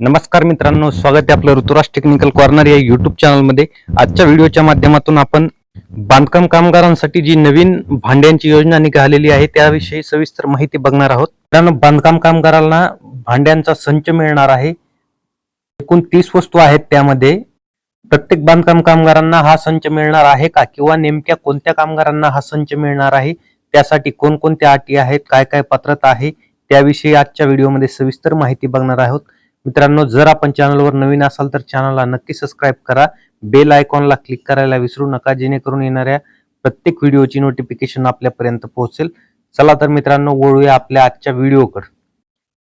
नमस्कार मित्रांनो स्वागत आहे आपलं ऋतुराज टेक्निकल कॉर्नर या युट्यूब चॅनलमध्ये आजच्या व्हिडिओच्या माध्यमातून आपण बांधकाम कामगारांसाठी जी नवीन भांड्यांची योजना निघालेली आहे त्याविषयी सविस्तर माहिती बघणार आहोत. मित्रांनो बांधकाम कामगारांना भांड्यांचा संच मिळणार आहे. एकूण तीस वस्तू आहेत त्यामध्ये. प्रत्येक बांधकाम कामगारांना हा संच मिळणार आहे का? किंवा नेमक्या कोणत्या कामगारांना हा संच मिळणार आहे? त्यासाठी कोणकोणत्या अटी आहेत? काय काय पात्रता आहे? त्याविषयी आजच्या व्हिडिओमध्ये सविस्तर माहिती बघणार आहोत. मित्रांनो जर आपण चॅनलवर नवीन असाल तर चॅनलला नक्की सबस्क्राईब करा. बेल आयकॉनला क्लिक करायला विसरू नका जेणेकरून येणाऱ्या प्रत्येक व्हिडिओची नोटिफिकेशन आपल्यापर्यंत पोहोचेल. चला तर मित्रांनो वळूया आपल्या आजच्या व्हिडिओकडे.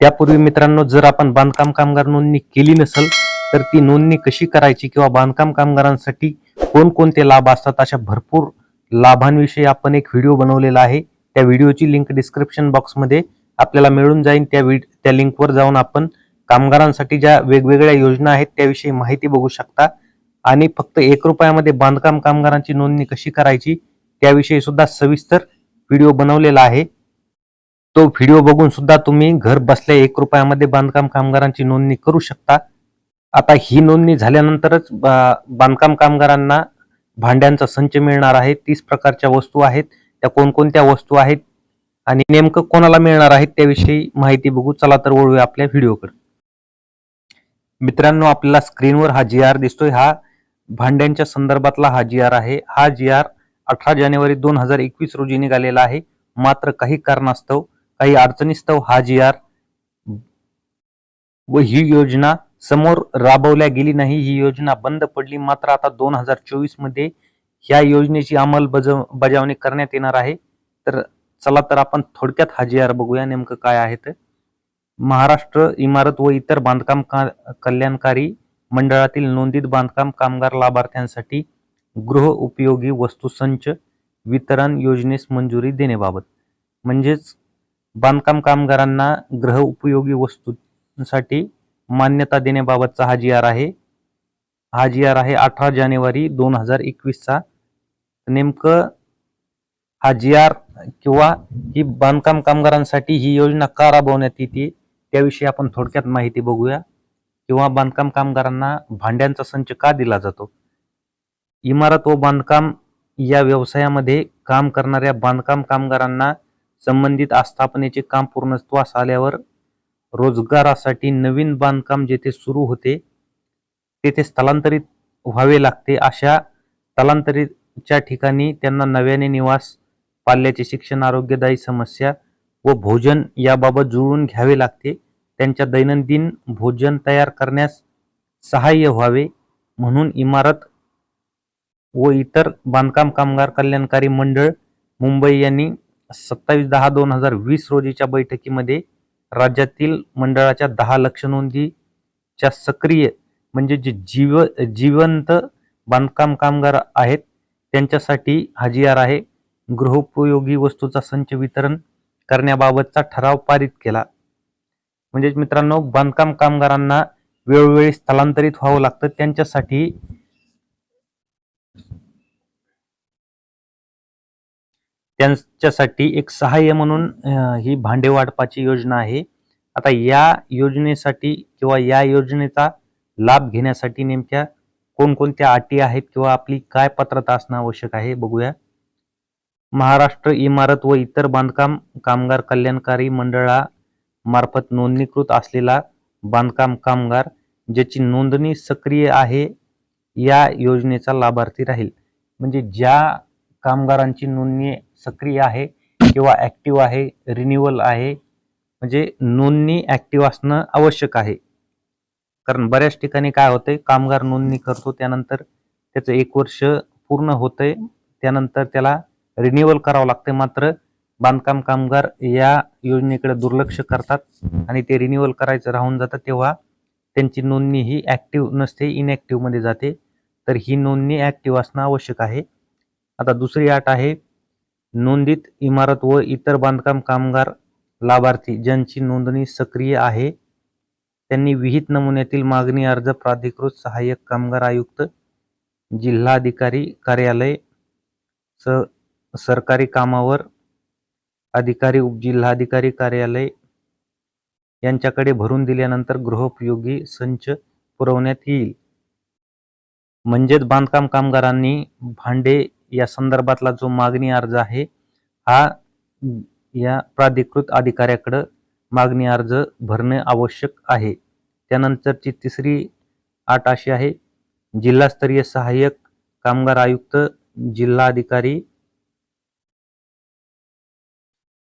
त्यापूर्वी मित्रांनो जर आपण बांधकाम कामगार नोंदणी केली नसेल तर ती नोंदणी कशी करायची किंवा बांधकाम कामगारांसाठी कोणकोणते लाभ असतात अशा भरपूर लाभांविषयी आपण एक व्हिडिओ बनवलेला आहे. त्या व्हिडिओची लिंक डिस्क्रिप्शन बॉक्समध्ये आपल्याला मिळून जाईल. त्या व्हिड त्या लिंकवर जाऊन आपण कामगारांसाठी ज्या वेगवेगळ्या योजना आहेत त्याविषयी माहिती बघू शकता. आणि फक्त एक रुपयामध्ये बांधकाम कामगारांची नोंदणी कशी करायची त्याविषयी सुद्धा सविस्तर व्हिडिओ बनवलेला आहे. तो व्हिडिओ बघून सुद्धा तुम्ही घर बसल्या एक रुपयामध्ये बांधकाम कामगारांची नोंदणी करू शकता. आता ही नोंदणी झाल्यानंतरच बांधकाम कामगारांना भांड्यांचा संच मिळणार आहे. तीस प्रकारच्या वस्तू आहेत. त्या कोणकोणत्या वस्तू आहेत आणि नेमकं कोणाला मिळणार आहेत त्याविषयी माहिती बघू. चला तर वळूया आपल्या व्हिडिओकडे. मित्रांनो आपल्याला स्क्रीनवर हा जी आर दिसतोय. हा भांड्यांच्या संदर्भातला हा जी आर आहे. हा जी आर अठरा जानेवारी दोन हजार एकवीस रोजी निघालेला आहे. मात्र काही कारणास्तव काही अडचणीस्तव हा जी आर व ही योजना समोर राबवल्या गेली नाही. ही योजना बंद पडली. मात्र आता दोन हजार चोवीसमध्ये ह्या योजनेची अंमलबजावणी करण्यात येणार आहे. तर चला तर आपण थोडक्यात हा जी आर बघूया. नेमकं काय आहे तर महाराष्ट्र इमारत व इतर बांधकाम का- कल्याणकारी मंडळातील नोंदीत बांधकाम कामगार लाभार्थ्यांसाठी गृह उपयोगी वस्तूसंच वितरण योजनेस मंजुरी देण्याबाबत. म्हणजेच बांधकाम कामगारांना गृह उपयोगी वस्तूंसाठी मान्यता देण्याबाबतचा हा जी आर आहे. हा जी आर आहे अठरा जानेवारी दोन हजार एकवीसचा. नेमकं हा जी आर किंवा ही बांधकाम कामगारांसाठी ही योजना का राबवण्यात येते? त्याविषयी आपण थोडक्यात माहिती बघूया. किंवा बांधकाम कामगारांना भांड्यांचा संच का दिला जातो? इमारत व बांधकाम या व्यवसायामध्ये काम करणाऱ्या बांधकाम कामगारांना संबंधित आस्थापनेचे काम पूर्णत्वास आल्यावर रोजगारासाठी नवीन बांधकाम जेथे सुरू होते तेथे स्थलांतरित व्हावे लागते. अशा स्थलांतरितच्या ठिकाणी त्यांना नव्याने निवास पाल्याचे शिक्षण आरोग्यदायी समस्या व भोजन याबाबत जुळवून घ्यावे लागते. त्यांच्या दैनंदिन भोजन तयार करण्यास सहाय्य व्हावे. म्हणून इमारत व इतर बांधकाम कामगार कल्याणकारी मंडळ मुंबई यांनी सत्तावीस दहा दोन हजार वीस रोजीच्या बैठकीमध्ये राज्यातील मंडळाच्या दहा लक्ष नोंदीच्या सक्रिय म्हणजे जे जीव जिवंत बांधकाम कामगार आहेत त्यांच्यासाठी हा आहे. गृहोपयोगी वस्तूचा संच वितरण करण्याबाबतचा ठराव पारित केला. म्हणजेच मित्रांनो बांधकाम कामगारांना वेळोवेळी स्थलांतरित व्हावं लागतं. त्यांच्यासाठी त्यांच्यासाठी एक सहाय्य म्हणून ही भांडे वाटपाची योजना आहे. आता या योजनेसाठी किंवा या योजनेचा लाभ घेण्यासाठी नेमक्या कोणकोणत्या अटी आहेत किंवा आपली काय पात्रता असणं आवश्यक आहे बघूया. महाराष्ट्र इमारत व इतर बांधकाम कामगार कल्याणकारी मंडळामार्फत नोंदणीकृत असलेला बांधकाम कामगार ज्याची नोंदणी सक्रिय आहे या योजनेचा लाभार्थी राहील. म्हणजे ज्या कामगारांची नोंदणी सक्रिय आहे किंवा ॲक्टिव्ह आहे रिन्युअल आहे म्हणजे नोंदणी ॲक्टिव्ह असणं आवश्यक आहे. कारण बऱ्याच ठिकाणी काय होतंय कामगार नोंदणी करतो त्यानंतर त्याचं एक वर्ष पूर्ण होतंय त्यानंतर त्याला रिन्युअल करावं लागते मात्र बांधकाम कामगार या योजनेकडे दुर्लक्ष करतात आणि ते रिन्युअल करायचं राहून जातं तेव्हा त्यांची नोंदणी ही ॲक्टिव्ह नसते इनॅक्टिव्हमध्ये जाते. तर ही नोंदणी ॲक्टिव्ह असणं आवश्यक आहे. आता दुसरी अट आहे नोंदित इमारत व इतर बांधकाम कामगार लाभार्थी ज्यांची नोंदणी सक्रिय आहे त्यांनी विहित नमुन्यातील मागणी अर्ज प्राधिकृत सहाय्यक कामगार आयुक्त जिल्हाधिकारी कार्यालय स सरकारी कामावर अधिकारी उपजिल्हाधिकारी कार्यालय यांच्याकडे भरून दिल्यानंतर गृहोपयोगी संच पुरवण्यात येईल. म्हणजेच बांधकाम कामगारांनी भांडे या संदर्भातला जो मागणी अर्ज आहे हा या प्राधिकृत अधिकाऱ्याकडं मागणी अर्ज भरणे आवश्यक आहे. त्यानंतरची तिसरी अट अशी आहे जिल्हास्तरीय सहाय्यक कामगार आयुक्त जिल्हा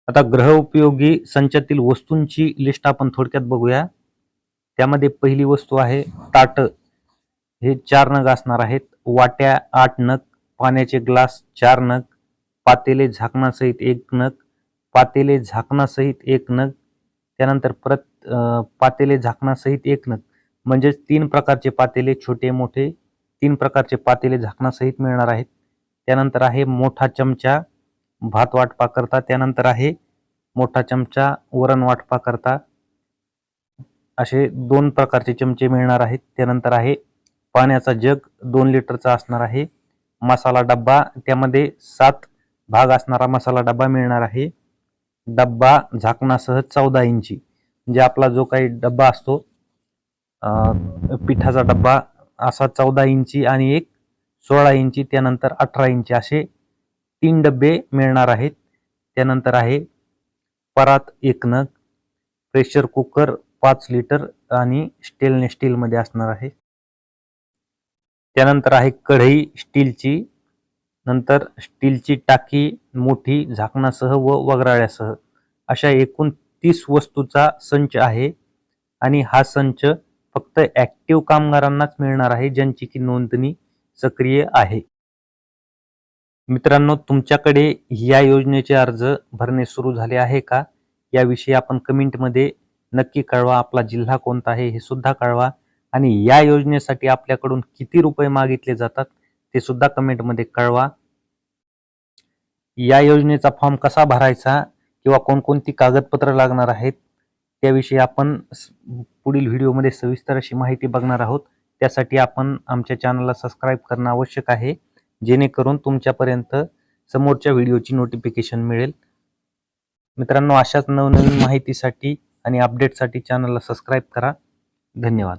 आता आता गृहउपयोगी संचातील वस्तूंची लिस्ट आपण थोडक्यात बघूया. त्यामध्ये पहिली वस्तू आहे ताट. हे चार नग असणार आहेत. वाट्या आठ नग पाण्याचे ग्लास चार नग पातेले झाकणासहित एक नग पातेले झाकणासहित एक नग त्यानंतर परत पातेले झाकणासहित एक नग. म्हणजेच तीन प्रकारचे पातेले छोटे मोठे तीन प्रकारचे पातेले झाकणासहित मिळणार आहेत. त्यानंतर आहे मोठा चमचा भात वाटपा करता त्यानंतर आहे मोठा चमचा वरण वाटपा करता असे दोन प्रकारचे चमचे मिळणार आहेत. त्यानंतर आहे पाण्याचा जग दोन लिटरचा असणार आहे मसाला डब्बा. त्यामध्ये सात भाग असणारा मसाला डब्बा मिळणार आहे. डब्बा झाकणासह चौदा इंची म्हणजे आपला जो काही डब्बा असतो पिठाचा डब्बा असा चौदा इंची आणि एक सोळा इंची त्यानंतर अठरा इंची असे तीन डबे मिळणार आहेत. त्यानंतर आहे परात एक नग प्रेशर कुकर पाच लिटर आणि स्टेनलेस स्टीलमध्ये असणार आहे. त्यानंतर आहे कढई स्टीलची नंतर स्टीलची टाकी मोठी झाकणासह व वगराळ्यासह. अशा एकूण तीस वस्तूचा संच आहे आणि हा संच फक्त ॲक्टिव्ह कामगारांनाच मिळणार आहे ज्यांची की नोंदणी सक्रिय आहे. मित्रांनो तुमच्याकडे या योजनेचे अर्ज भरणे सुरू झाले आहे का? याविषयी आपण कमेंटमध्ये नक्की कळवा. आपला जिल्हा कोणता आहे हे सुद्धा कळवा. आणि या योजनेसाठी आपल्याकडून किती रुपये मागितले जातात ते सुद्धा कमेंटमध्ये कळवा. या योजनेचा फॉर्म कसा भरायचा किंवा कोणकोणती कागदपत्र लागणार आहेत त्याविषयी आपण पुढील व्हिडिओमध्ये सविस्तर अशी माहिती बघणार आहोत. त्यासाठी आपण आमच्या चॅनलला सबस्क्राईब करणं आवश्यक आहे. जेणेकरून तुमच्यापर्यंत समोरच्या व्हिडिओची नोटिफिकेशन मिळेल. मित्रांनो अशाच नवनवीन माहितीसाठी आणि अपडेटसाठी चॅनलला सबस्क्राईब करा. धन्यवाद.